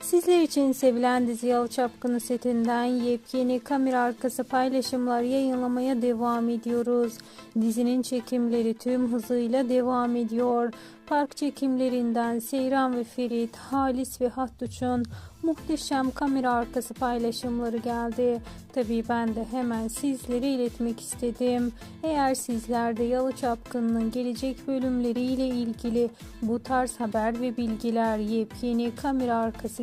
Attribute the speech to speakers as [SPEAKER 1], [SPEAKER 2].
[SPEAKER 1] Sizler için sevilen dizi Yalı Çapkını setinden yepyeni kamera arkası paylaşımlar yayınlamaya devam ediyoruz. Dizinin çekimleri tüm hızıyla devam ediyor. Park çekimlerinden Seyran ve Ferit, Halis ve Hattuç'un muhteşem kamera arkası paylaşımları geldi. Tabii ben de hemen sizlere iletmek istedim. Eğer sizler de Yalı Çapkını'nın gelecek bölümleriyle ilgili bu tarz haber ve bilgiler, yepyeni kamera arkası